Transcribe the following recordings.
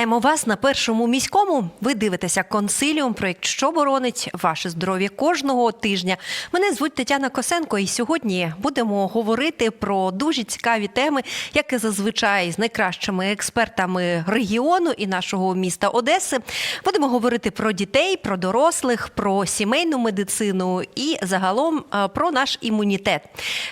Вітаємо вас на першому міському. Ви дивитеся консиліум, проєкт що боронить ваше здоров'я кожного тижня. Мене звуть Тетяна Косенко, і сьогодні будемо говорити про дуже цікаві теми, як і зазвичай з найкращими експертами регіону і нашого міста Одеси. Будемо говорити про дітей, про дорослих, про сімейну медицину і загалом е, про наш імунітет.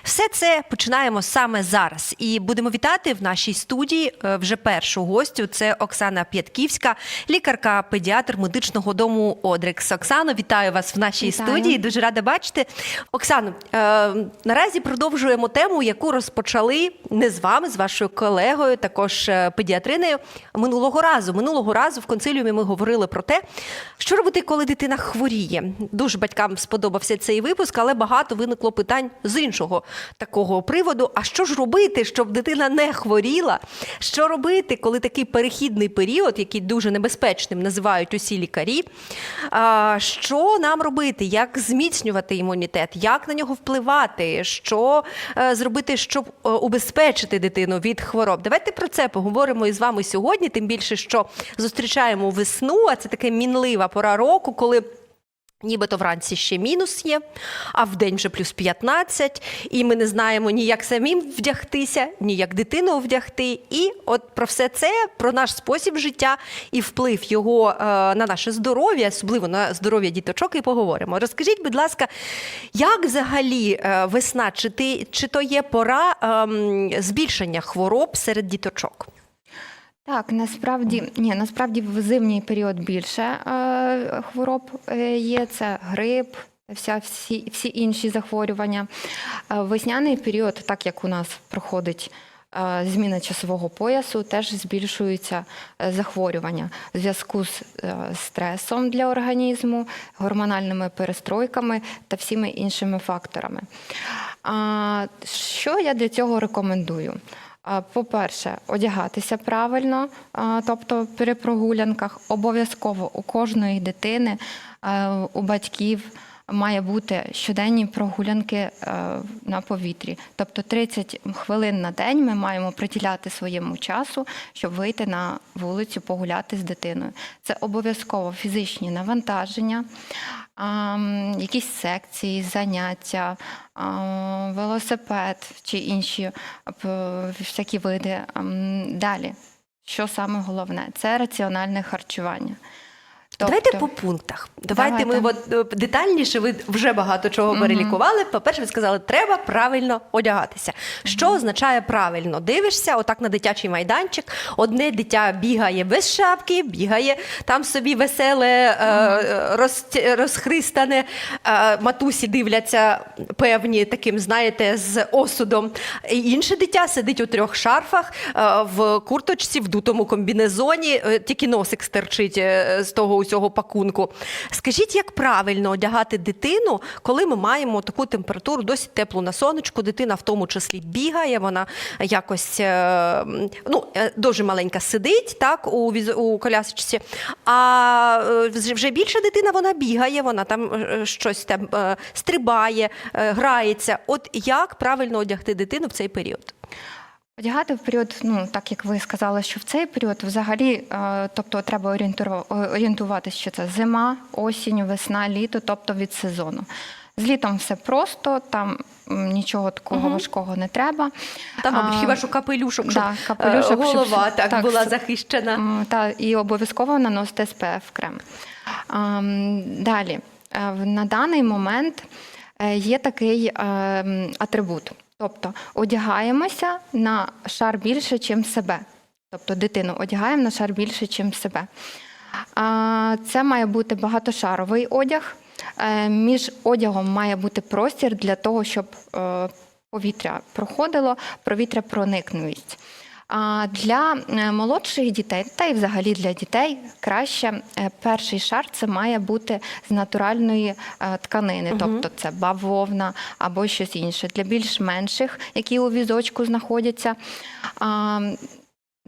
Все це починаємо саме зараз. І будемо вітати в нашій студії е, вже першу гостю. Це Оксана П'ятківська, лікарка, педіатр медичного дому Одрекс. Оксано, вітаю вас в нашій Вітаю. студії. Дуже рада бачити. Оксано, е, наразі продовжуємо тему, яку розпочали не з вами, з вашою колегою, також е, педіатринею минулого разу. Минулого разу в консиліумі ми говорили про те, що робити, коли дитина хворіє. Дуже батькам сподобався цей випуск, але багато виникло питань з іншого такого приводу. А що ж робити, щоб дитина не хворіла? Що робити, коли такий перехідний період, який дуже небезпечним називають усі лікарі? Що нам робити? Як зміцнювати імунітет? Як на нього впливати? Що е, зробити, щоб е, убезпечити дитину від хвороб? Давайте про це поговоримо із вами сьогодні. Тим більше, що зустрічаємо весну, а це таке мінлива пора року, коли. Нібито вранці ще мінус є, а вдень вже плюс 15, і ми не знаємо ні як самим вдягтися, ні як дитину вдягти. І от про все це, про наш спосіб життя і вплив його е, на наше здоров'я, особливо на здоров'я діточок, і поговоримо. Розкажіть, будь ласка, як взагалі е, весна, чи, ти, чи то є пора ем, збільшення хвороб серед діточок? Так, насправді ні, насправді в зимній період більше е, хвороб е, є. Це грип, вся, всі, всі інші захворювання. Е, весняний період, так як у нас проходить е, зміна часового поясу, теж збільшуються захворювання в зв'язку з стресом для організму, гормональними перестройками та всіми іншими факторами. Що я для цього рекомендую? По-перше, одягатися правильно, тобто при прогулянках обов'язково у кожної дитини, у батьків має бути щоденні прогулянки е, на повітрі. Тобто 30 хвилин на день ми маємо приділяти своєму часу, щоб вийти на вулицю погуляти з дитиною. Це обов'язково фізичні навантаження, якісь секції, заняття, велосипед чи інші всякі види. Далі, що саме головне, це раціональне харчування. Давайте Тобто- по пунктах. Давайте, ми от, е, детальніше. Ви вже багато чого перелікували. По-перше, ви сказали, треба правильно одягатися. Що означає правильно? Дивишся, отак на дитячий майданчик. Одне дитя бігає без шапки, бігає там собі веселе, е, роз, розхристане. Е, матусі дивляться певні таким, знаєте, з осудом. І Інше дитя сидить у трьох шарфах е, в курточці, в дутому комбінезоні, е, тільки носик стерчить е, з того усього пакунку. Скажіть, як правильно одягати дитину, коли ми маємо таку температуру, досить теплу на сонечку, дитина в тому числі бігає, вона якось е, ну, е, дуже маленька сидить так, у, у колясочці, а е, вже більша дитина вона бігає, вона там щось там стрибає, грається. От як правильно одягти дитину в цей період? Одягати в період, ну так як ви сказали, що в цей період взагалі, е, тобто треба орієнтуватися, що це зима, осінь, весна, літо, тобто від сезону. З літом все просто, там нічого такого важкого не треба. Там, мабуть, А, хіба що капелюшок, щоб капелюшок, е, щоб- голова так, так, була захищена. Та, і обов'язково наносити SPF крем. А, Далі, Е, на даний момент є такий е, атрибут. Тобто одягаємося на шар більше, ніж себе. Тобто дитину одягаємо на шар більше, ніж себе. Це має бути багатошаровий одяг. Е, Між одягом має бути простір для того, щоб е, повітря проходило, повітря проникнусть. А для е, молодших дітей, та й взагалі для дітей, краще е, перший шар це має бути з натуральної е, тканини, тобто це бавовна або щось інше. Для більш менших, які у візочку знаходяться. а,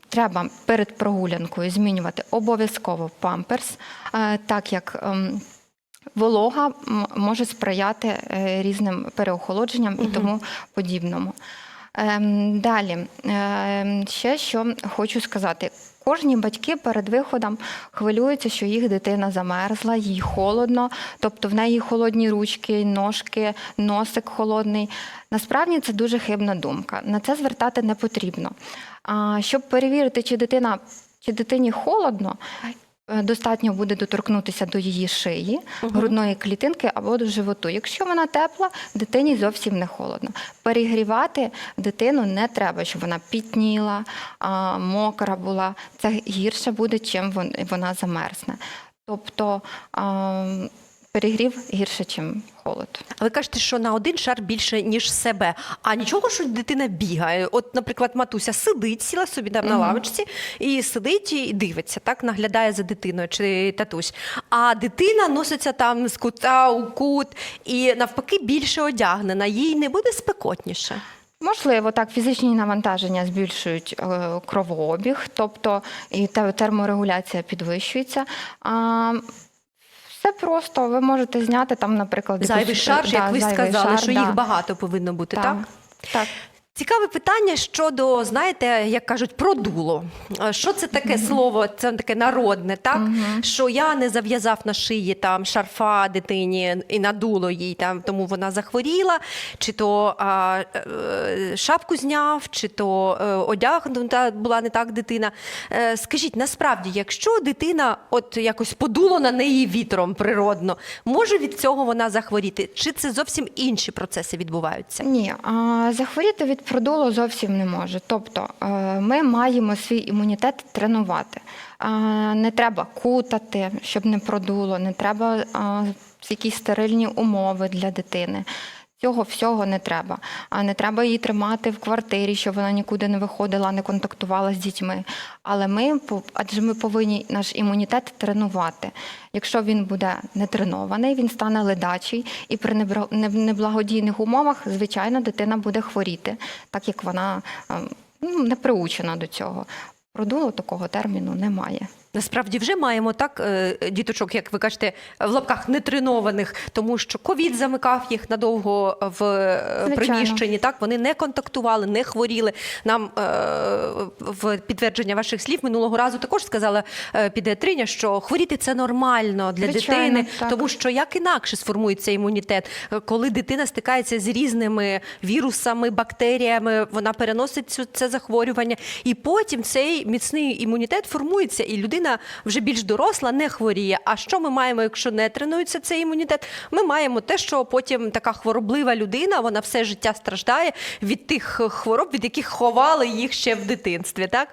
Треба перед прогулянкою змінювати обов'язково памперс, так як ем, волога може сприяти різним переохолодженням і тому подібному. Ем, далі, ем, ще що хочу сказати. Кожні батьки перед виходом хвилюються, що їх дитина замерзла, їй холодно, тобто в неї холодні ручки, ножки, носик холодний. Насправді це дуже хибна думка. На це звертати не потрібно. Щоб перевірити, чи дитина чи дитині холодно, достатньо буде доторкнутися до її шиї, грудної клітинки або до животу. Якщо вона тепла, дитині зовсім не холодно. Перегрівати дитину не треба, щоб вона пітніла, мокра була. Це гірше буде, чим вон- вона замерзне. Тобто перегрів гірше, ніж холод. Ви кажете, що на один шар більше, ніж себе. А нічого, що дитина бігає. От, наприклад, матуся сидить, сіла собі там на лавочці і сидить і дивиться, так наглядає за дитиною чи татусь. А дитина носиться там з кута у кут і навпаки більше одягнена. Їй не буде спекотніше. Можливо, так, фізичні навантаження збільшують е, кровообіг, тобто і терморегуляція підвищується. Все просто, ви можете зняти там, наприклад, Зайвий якусь- шар, да, як ви зайвий сказали, шар, що да. їх багато повинно бути, так? Так. Цікаве питання щодо, знаєте, як кажуть, продуло. Е, Що це таке слово? Це таке народне, так? Що я не зав'язав на шиї там шарфа дитині і надуло їй там, тому вона захворіла, чи то а, е, шапку зняв, чи то е, одягнута була не так дитина. Скажіть, насправді, якщо дитина от якось подуло на неї вітром природно, може від цього вона захворіти? Чи це зовсім інші процеси відбуваються? Ні, а, захворіти від продулу зовсім не може. Тобто е, ми маємо свій імунітет тренувати. Не треба кутати, щоб не продуло, не треба якісь стерильні умови для дитини. Цього всього не треба. А не треба її тримати в квартирі, щоб вона нікуди не виходила, не контактувала з дітьми. Але ми адже ми повинні наш імунітет тренувати. Якщо він буде не тренований, він стане ледачий, і при неблагодійних умовах, звичайно, дитина буде хворіти, так як вона ем, ну, не приучена до цього. Продулу такого терміну немає. Насправді вже маємо так е, діточок, як ви кажете, в лапках нетренованих, тому що ковід замикав їх надовго в е, Звичайно. приміщенні. Так вони не контактували, не хворіли. Нам е, в підтвердження ваших слів минулого разу також сказала е, що хворіти це нормально для Звичайно, дитини, так. тому що як інакше сформується імунітет, коли дитина стикається з різними вірусами, бактеріями, вона переносить цю це захворювання, і потім цей міцний імунітет формується, і людина вже більш доросла, не хворіє. А що ми маємо, якщо не тренується цей імунітет? Ми маємо те, що потім така хвороблива людина, вона все життя страждає від тих хвороб, від яких ховали їх ще в дитинстві. Так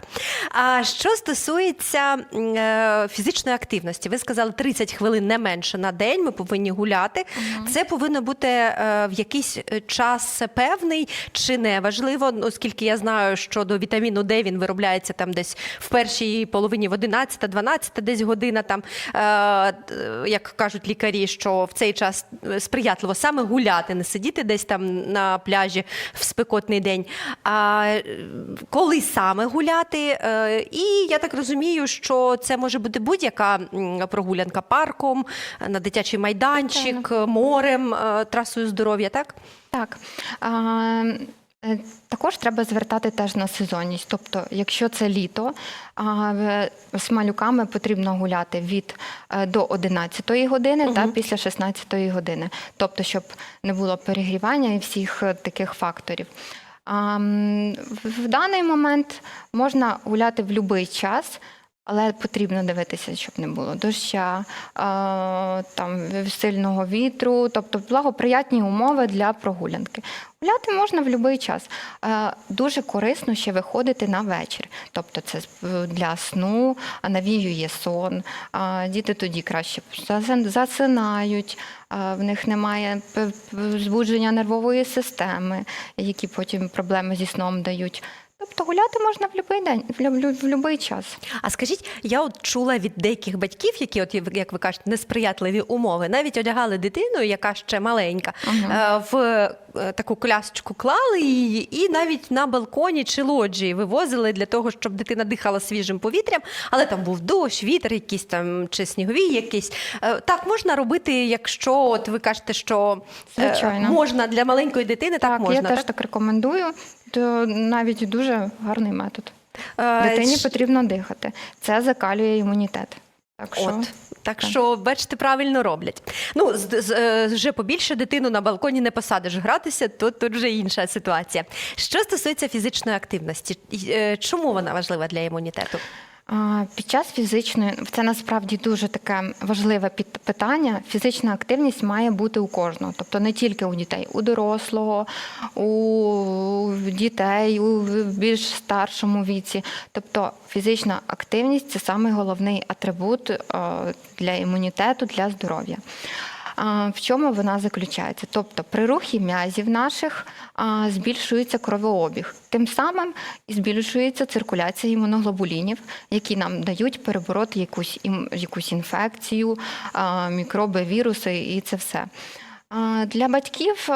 а що стосується е, фізичної активності, ви сказали 30 хвилин не менше на день. Ми повинні гуляти. Це повинно бути е, в якийсь е, час певний чи не важливо, оскільки я знаю, що до вітаміну Д він виробляється там десь в першій половині в 11-12 десь година. Там е, як кажуть лікарі, що в цей час е, сприятливо саме гуляти, не сидіти десь там на пляжі в спекотний день. А коли саме гуляти? Е, І я так розумію, що це може бути будь-яка прогулянка парком, на дитячий майданчик, морем, е, трасою здоров'я, так? Так. А, також треба звертати теж на сезонність. Тобто, якщо це літо, з малюками потрібно гуляти від е, до 11 години та після 16 години. Тобто, щоб не було перегрівання і всіх е, таких факторів. В даний момент можна гуляти в будь-який час. Але потрібно дивитися, щоб не було доща, там сильного вітру, тобто благоприятні умови для прогулянки. Гуляти можна в будь-який час. Дуже корисно ще виходити на вечір. Тобто це для сну, а навіює сон. Діти тоді краще засинають, в них немає збудження нервової системи, які потім проблеми зі сном дають. Тобто гуляти можна в будь-який день, в будь-який час. А скажіть, я от чула від деяких батьків, які, от як ви кажете, несприятливі умови, навіть одягали дитину, яка ще маленька, е, в е, таку колясочку клали її, і навіть на балконі чи лоджії вивозили для того, щоб дитина дихала свіжим повітрям, але там був дощ, вітер, якийсь там чи снігові якісь. Е, Так можна робити, якщо от ви кажете, що Звичайно. можна для маленької дитини, так, Так, можна. я теж так рекомендую. То навіть дуже гарний метод. Е, Дитині потрібно дихати. Це закалює імунітет. Так що От так, так. що бачите, правильно роблять. Ну з, з, е, вже побільше дитину на балконі не посадиш гратися, то тут вже інша ситуація. Що стосується фізичної активності, е, чому вона важлива для імунітету? Під час фізичної це насправді дуже таке важливе питання. Фізична активність має бути у кожного, тобто не тільки у дітей, у дорослого, у дітей, у більш старшому віці. Тобто фізична активність це самий головний атрибут е, для імунітету, для здоров'я. В чому вона заключається? Тобто при рухі м'язів наших збільшується кровообіг. Тим самим і збільшується циркуляція імуноглобулінів, які нам дають перебороти якусь, якусь інфекцію, мікроби, віруси і це все. Для батьків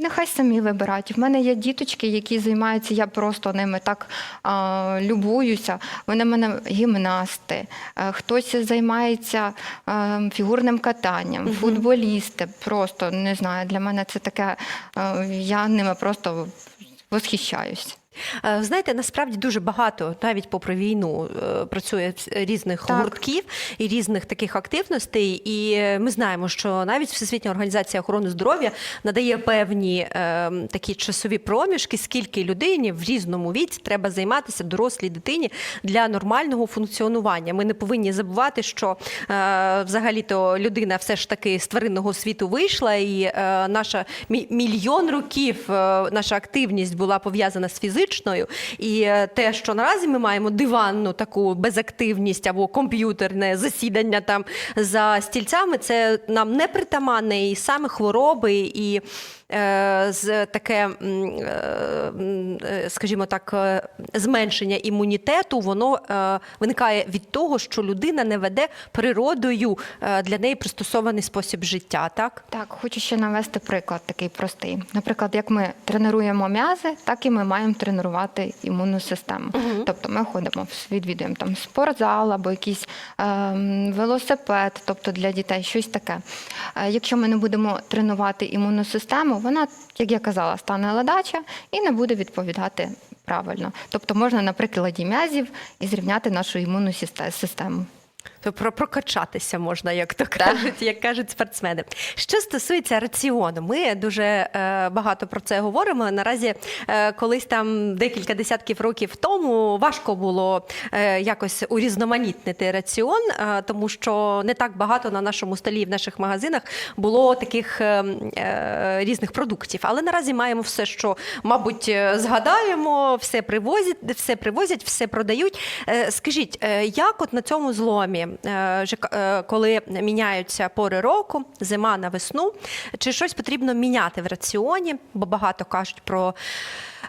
Нехай самі вибирають. В мене є діточки, які займаються, я просто ними так а, любуюся. Вони в мене гімнасти, а, хтось займається а, фігурним катанням, угу. футболісти. Просто не знаю. Для мене це таке. а, я ними просто восхищаюсь. Е, Знаєте, насправді дуже багато, навіть попри війну, е, працює різних Так. гуртків і різних таких активностей. І е, ми знаємо, що навіть Всесвітня організація охорони здоров'я надає певні е, такі часові проміжки, скільки людині в різному віці треба займатися дорослій дитині для нормального функціонування. Ми не повинні забувати, що е, взагалі-то людина все ж таки з тваринного світу вийшла, і е, наша мі- мільйон років е, наша активність була пов'язана з фізичною. І е, те, що наразі ми маємо диванну таку безактивність або комп'ютерне засідання там за стільцями, це нам не притаманне і саме хвороби і. Е, З таке, е, е, скажімо так, зменшення імунітету, воно виникає від того, що людина не веде природою для неї пристосований спосіб життя. Так Так, хочу ще навести приклад такий простий. Наприклад, як ми тренуємо м'язи, так і ми маємо тренувати імунну систему. Тобто ми ходимо, відвідуємо там спортзал або якийсь ем, велосипед, тобто для дітей щось таке. Е, якщо ми не будемо тренувати імунну систему, вона, як я казала, стане ледача і не буде відповідати правильно. Тобто можна на прикладі м'язів і зрівняти нашу імунну систему. То про прокачатися можна, як то кажуть, як кажуть спортсмени. Що стосується раціону, ми дуже е, багато про це говоримо. Наразі е, колись там декілька десятків років тому важко було е, якось урізноманітнити раціон, е, тому що не так багато на нашому столі в наших магазинах було таких е, е, різних продуктів. Але наразі маємо все, що, мабуть, е, згадаємо, все привозять, все привозять, все продають. Е, Скажіть, е, як от на цьому зломі, коли міняються пори року, зима на весну, чи щось потрібно міняти в раціоні? Бо багато кажуть про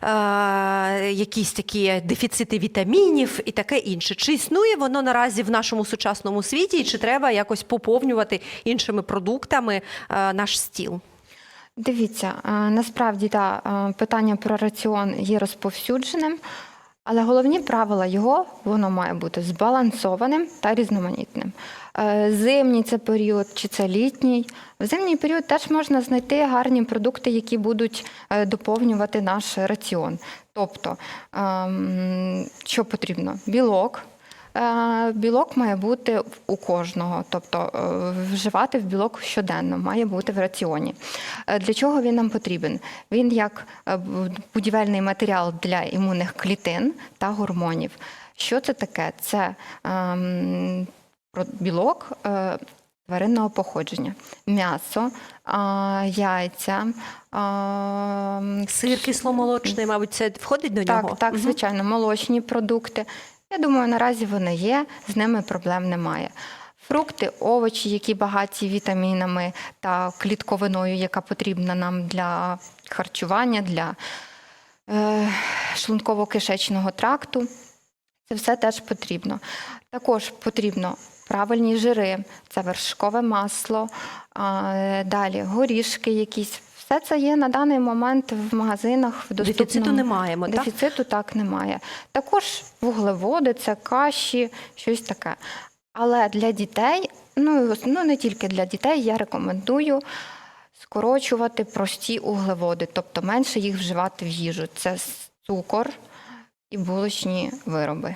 е, якісь такі дефіцити вітамінів і таке інше. Чи існує воно наразі в нашому сучасному світі, і чи треба якось поповнювати іншими продуктами е, наш стіл? Дивіться, е, насправді та е, питання про раціон є розповсюдженим, але головні правила його воно має бути збалансованим та різноманітним. Е, Зимній це період чи це літній. В зимній період теж можна знайти гарні продукти, які будуть е, доповнювати наш раціон. Тобто, ем, що потрібно? Білок. Е, Білок має бути у кожного, тобто е, вживати в білок щоденно, має бути в раціоні. Е, Для чого він нам потрібен? Він як будівельний матеріал для імунних клітин та гормонів. Що це таке? Це ем, білок е, тваринного походження, м'ясо, яйця. Сир кисломолочний, мабуть, це входить до так, нього? так, Мгм. звичайно, молочні продукти. Я думаю, наразі вони є, з ними проблем немає. Фрукти, овочі, які багаті вітамінами та клітковиною, яка потрібна нам для харчування, для е, шлунково-кишечного тракту. Це все теж потрібно. Також потрібно правильні жири, це вершкове масло, а, далі горішки якісь. Все це є на даний момент в магазинах в доступному. Дефіциту не маємо, так? Дефіциту так немає. Також вуглеводи, це каші, щось таке. Але для дітей, ну, ну не тільки для дітей, я рекомендую скорочувати прості углеводи, тобто менше їх вживати в їжу. Це цукор і булочні вироби.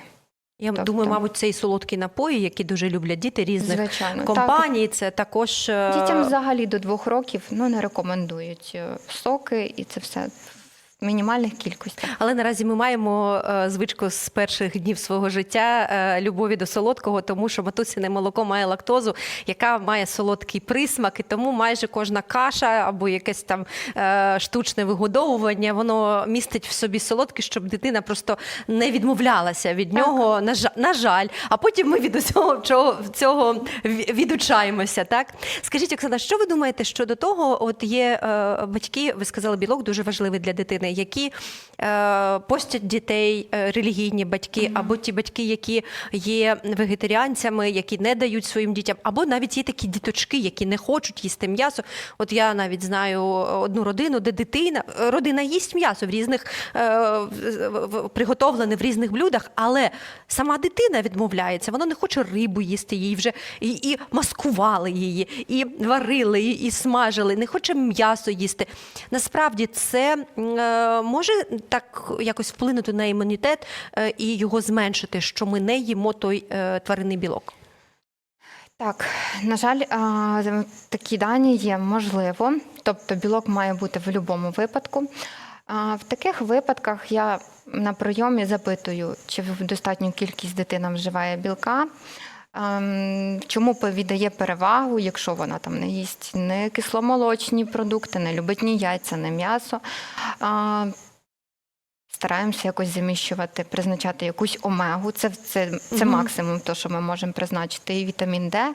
Я Тобто- думаю, мабуть, це і солодкі напої, які дуже люблять діти різних Звичайно, компаній. Це також е, Дітям взагалі до двох років ну, не рекомендують е, соки, і це все мінімальних кількостях. Але наразі ми маємо е, звичку з перших днів свого життя е, любові до солодкого, тому що матусине молоко має лактозу, яка має солодкий присмак, і тому майже кожна каша або якесь там е, штучне вигодовування, воно містить в собі солодке, щоб дитина просто не відмовлялася від нього. На жаль, на жаль, а потім ми від усього чого цього ві- відучаємося. Так скажіть, Оксана, що ви думаєте щодо того? От є батьки, ви сказали, білок дуже важливий для дитини, які е, постять дітей, е, релігійні батьки, або ті батьки, які є вегетаріанцями, які не дають своїм дітям, або навіть є такі діточки, які не хочуть їсти м'ясо. От я навіть знаю одну родину, де дитина, родина їсть м'ясо в різних е, приготовлене в різних блюдах, але сама дитина відмовляється. Вона не хоче рибу їсти, її вже і, і маскували її, і варили, і, і смажили, не хоче м'ясо їсти. Насправді це е, може так якось вплинути на імунітет е, і його зменшити, що ми не їмо той е, тваринний білок. Так, на жаль, такі дані є можливо. Тобто білок має бути в будь-якому випадку. В таких випадках я на прийомі запитую, чи в достатню кількість дитина вживає білка. Ем, Чому віддає перевагу, якщо вона там не їсть не кисломолочні продукти, не любить ні яйця, не м'ясо. Стараємося якось заміщувати, призначати якусь омегу. Це, це, це Мгм. максимум, то, що ми можемо призначити. І вітамін Д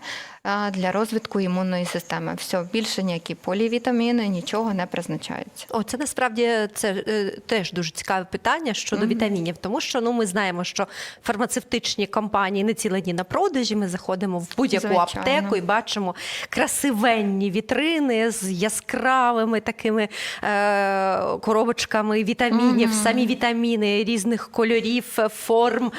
для розвитку імунної системи. Все, більше ніякі полівітаміни, нічого не призначаються. О, це насправді це е, теж дуже цікаве питання щодо Мгм. вітамінів, тому що ну ми знаємо, що фармацевтичні компанії не цілені на продажі. Ми заходимо в будь-яку аптеку і бачимо красивенні вітрини з яскравими такими е, коробочками вітамінів, Мгм. самі вітаміни різних кольорів, форм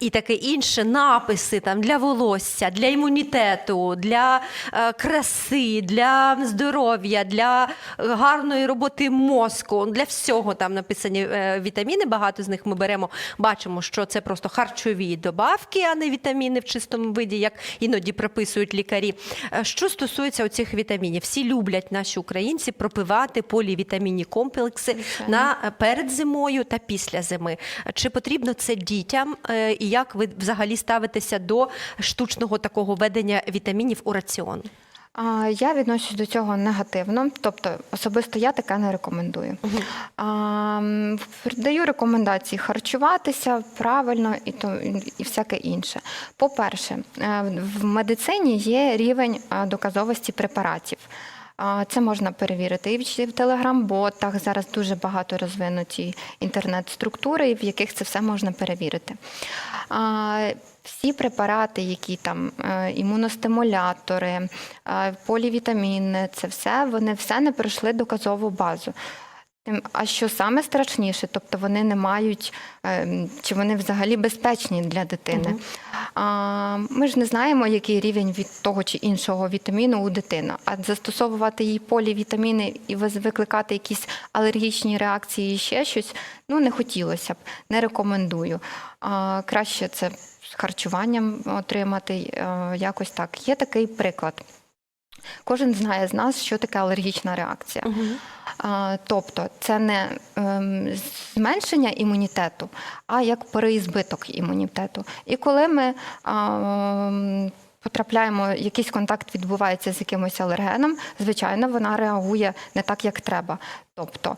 і таке інше. Написи там для волосся, для імунітету, для е, краси, для здоров'я, для гарної роботи мозку. Для всього там написані е, вітаміни. Багато з них ми беремо, бачимо, що це просто харчові добавки, а не вітаміни в чистому виді, як іноді прописують лікарі. Е, Що стосується оцих вітамінів, всі люблять наші українці пропивати полівітамінні комплекси Звичайно. на перед зимою та після зими. Чи потрібно це дітям? І як ви взагалі ставитеся до штучного такого ведення вітамінів у раціон? Я відношусь до цього негативно, тобто особисто я таке не рекомендую. А, м, Даю рекомендації харчуватися правильно і то і всяке інше. По-перше, е, в медицині є рівень доказовості препаратів. Це можна перевірити і в телеграм-ботах. Зараз дуже багато розвинуті інтернет-структури, в яких це все можна перевірити. Всі препарати, які там е, імуностимулятори, е, полівітаміни, це все, вони все не пройшли доказову базу. А що саме страшніше, тобто вони не мають, ем, чи вони взагалі безпечні для дитини. А, ми ж не знаємо, який рівень від того чи іншого вітаміну у дитини. А застосовувати їй полівітаміни і викликати якісь алергічні реакції і ще щось, ну не хотілося б, не рекомендую. А, краще це з харчуванням отримати е, якось так. Є такий приклад. Кожен знає з нас, що таке алергічна реакція. А, Тобто це не ем, зменшення імунітету, а як переізбиток імунітету. І коли ми а, м, потрапляємо, якийсь контакт відбувається з якимось алергеном, звичайно, вона реагує не так, як треба. Тобто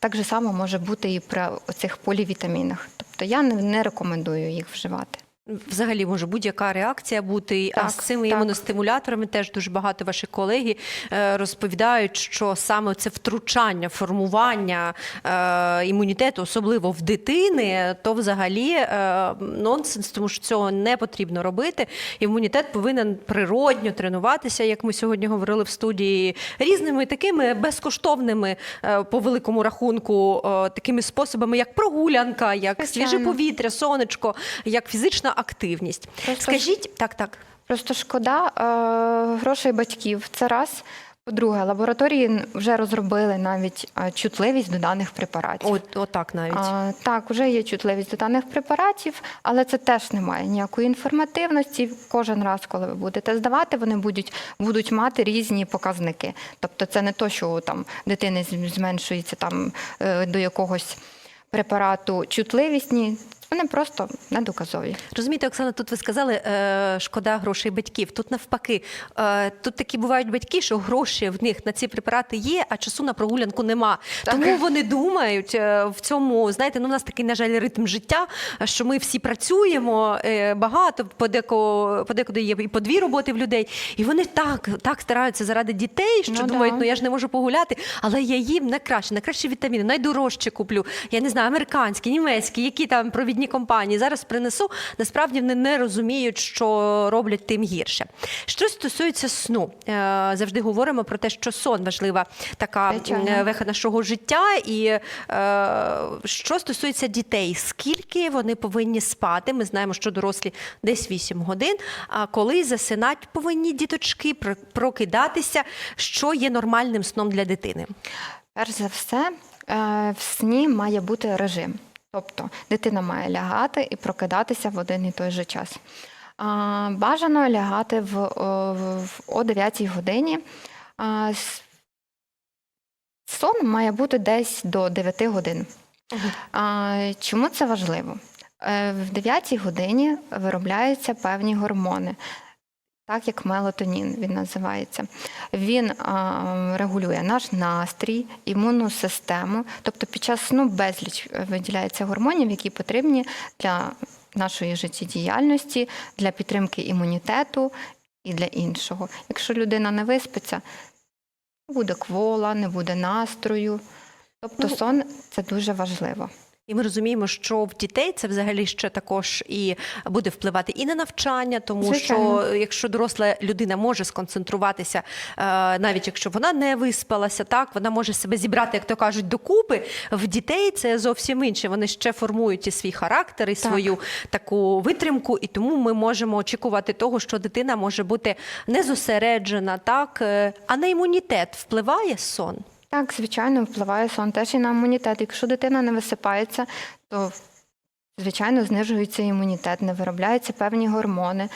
так же само може бути і при цих полівітамінах. Тобто я не, рекомендую їх вживати. Взагалі може будь-яка реакція бути. а з цими так. імуностимуляторами теж дуже багато ваші колеги е, розповідають, що саме це втручання, формування е, імунітету, особливо в дитини, то взагалі е, нонсенс, тому що цього не потрібно робити. Імунітет повинен природньо тренуватися, як ми сьогодні говорили в студії, різними такими безкоштовними по великому рахунку, такими способами, як прогулянка, як свіже повітря, сонечко, як фізична активність. Просто Скажіть, так, так. Просто шкода е, грошей батьків. Це раз. По-друге, лабораторії вже розробили навіть чутливість до даних препаратів. От, отак навіть. А, так, вже є чутливість до даних препаратів, але це теж не має ніякої інформативності. Кожен раз, коли ви будете здавати, вони будуть, будуть мати різні показники. Тобто, це не то, що там дитини зменшується там е, до якогось препарату чутливість. Ні, вони просто недоказові. Розумієте, Оксана, тут ви сказали, е, шкода грошей батьків. Тут навпаки, е, тут такі бувають батьки, що гроші в них на ці препарати є, а часу на прогулянку нема. Так. Тому вони думають е, в цьому, знаєте, ну у нас такий, на жаль, ритм життя, що ми всі працюємо багато, подеко, подекуди є і по дві роботи в людей. І вони так, так стараються заради дітей, що Ну, думають, да. ну я ж не можу погуляти, але я їм найкраще, найкращі вітаміни, найдорожче куплю. Я не знаю, американські, німецькі, які там провідні компанії. Зараз принесу. Насправді вони не розуміють, що роблять тим гірше. Що стосується сну, е, завжди говоримо про те, що сон важлива така е, веха нашого життя. І е, що стосується дітей, скільки вони повинні спати? Ми знаємо, що дорослі десь 8 годин. А коли засинати повинні діточки, про- прокидатися, що є нормальним сном для дитини? Перш за все, в сні має бути режим. Тобто дитина має лягати і прокидатися в один і той же час. Бажано лягати в, в- о 9 годині. Сон має бути десь до 9 годин. Чому це важливо? Е, В 9 годині виробляються певні гормони, так як мелатонін він називається. Він а, регулює наш настрій, імунну систему. Тобто під час сну безліч е, виділяється гормонів, які потрібні для нашої життєдіяльності, для підтримки імунітету і для іншого. Якщо людина не виспиться, буде квола, не буде настрою. Тобто Ну, сон це дуже важливо. І ми розуміємо, що в дітей це взагалі ще також і буде впливати і на навчання, тому Звичайно. що якщо доросла людина може сконцентруватися, е, навіть якщо вона не виспалася, так вона може себе зібрати, як то кажуть, докупи. В дітей це зовсім інше. Вони ще формують і свій характер, і Так. свою таку витримку, і тому ми можемо очікувати того, що дитина може бути не зосереджена, так Е, а на імунітет впливає сон. Так, звичайно, впливає сон теж і на імунітет. Якщо дитина не висипається, то звичайно знижується імунітет, не виробляються певні гормони,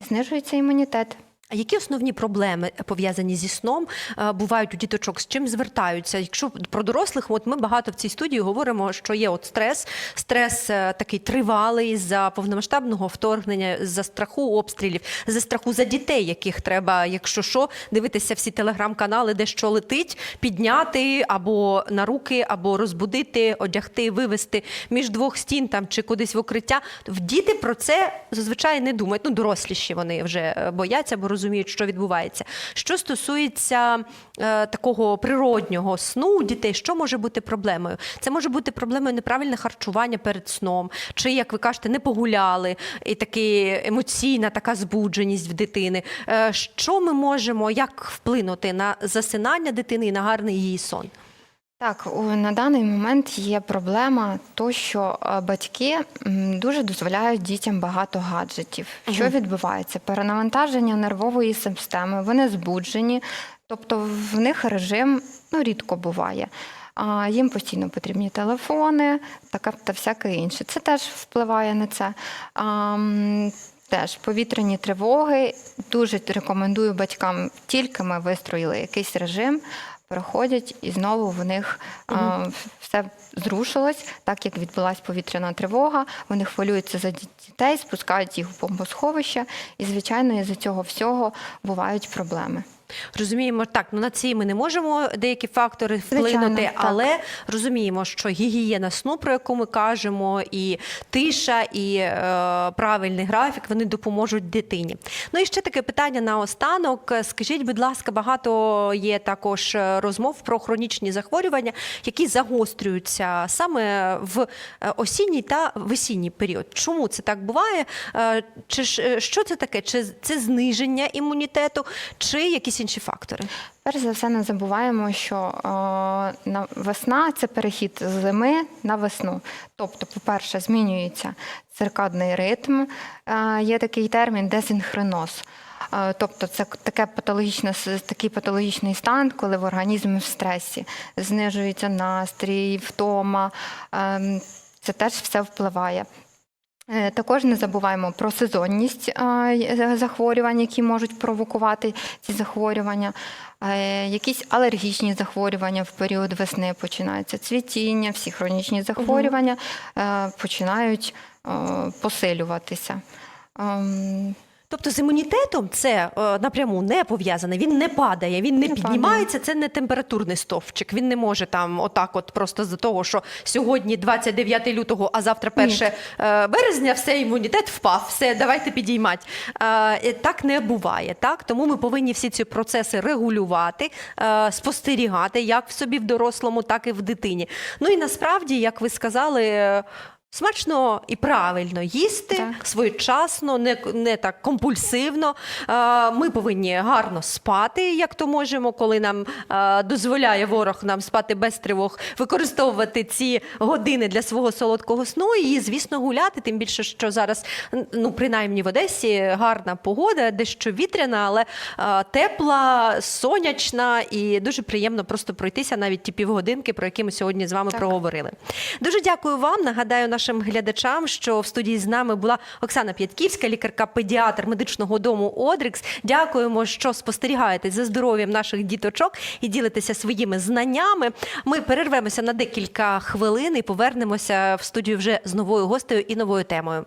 знижується імунітет. А які основні проблеми пов'язані зі сном е, бувають у діточок? З чим звертаються? Якщо про дорослих, от ми багато в цій студії говоримо, що є от стрес, стрес е, такий тривалий за повномасштабного вторгнення, за страху обстрілів, за страху за дітей, яких треба, якщо що, дивитися всі телеграм-канали, де що летить, підняти або на руки, або розбудити, одягти, вивести між двох стін там чи кудись в укриття. В діти про це зазвичай не думають. Ну, доросліші вони вже е, бояться, бо розуміють, що відбувається. Що стосується е, такого природнього сну у дітей, що може бути проблемою? Це може бути проблемою неправильне харчування перед сном, чи, як ви кажете, не погуляли, і таки емоційна така збудженість в дитини. Е, що ми можемо як вплинути на засинання дитини і на гарний її сон? Так, на даний момент є проблема, то що е, батьки дуже дозволяють дітям багато гаджетів. Що відбувається? Перенавантаження нервової системи, вони збуджені, тобто в них режим ну, рідко буває. А їм постійно потрібні телефони, така та всяке інше. Це теж впливає на це. А, Теж повітряні тривоги. Дуже рекомендую батькам, тільки ми вистроїли якийсь режим, проходять і знову в них а, все зрушилось, так як відбулася повітряна тривога. Вони хвилюються за дітей, спускають їх в бомбосховище, і звичайно, із-за цього всього бувають проблеми. Розуміємо, так, ну на ці ми не можемо деякі фактори вплинути, Звичайно, так. але розуміємо, що гігієна сну, про яку ми кажемо, і тиша, і е, правильний графік вони допоможуть дитині. Ну і ще таке питання на останок. Скажіть, будь ласка, багато є також е, розмов про хронічні захворювання, які загострюються саме в е, осінній та весінній період. Чому це так буває? Е, Чи що це таке? Чи це зниження імунітету, чи якісь інші фактори? Перш за все, не забуваємо, що е, на весна це перехід з зими на весну. Тобто, по-перше, змінюється циркадний ритм. Е, є такий термін десинхроноз. Е, Тобто це таке патологічне, такий патологічний стан, коли в організмі в стресі знижується настрій, втома. Ем, Це теж все впливає. Е, Також не забуваємо про сезонність захворювань, які можуть провокувати ці захворювання. Е, Якісь алергічні захворювання в період весни починаються. Цвітіння, всі хронічні захворювання е, починають е, посилюватися. Тобто з імунітетом це е, напряму не пов'язане. Він не падає, він не, Не піднімається. Це не температурний стовпчик. Він не може там отак, от просто з-за того, що сьогодні 29 лютого, а завтра 1 Ні. е, березня, все імунітет впав. Все, давайте підіймати. Е, Так не буває. Так тому ми повинні всі ці процеси регулювати, е, спостерігати як в собі в дорослому, так і в дитині. Ну і насправді, як ви сказали. Смачно і правильно їсти Так. своєчасно, не, не так компульсивно. Е, Ми повинні гарно спати, як то можемо, коли нам е, дозволяє ворог нам спати без тривог, використовувати ці години для свого солодкого сну і, звісно, гуляти. Тим більше, що зараз, ну принаймні в Одесі, гарна погода, дещо вітряна, але е, тепла, сонячна і дуже приємно просто пройтися навіть ті півгодинки, про які ми сьогодні з вами Так. проговорили. Дуже дякую вам. Нагадаю нашим глядачам, що в студії з нами була Оксана П'ятківська, лікарка-педіатр медичного дому Одрикс. Дякуємо, що спостерігаєте за здоров'ям наших діточок і ділитеся своїми знаннями. Ми перервемося на декілька хвилин і повернемося в студію вже з новою гостею і новою темою.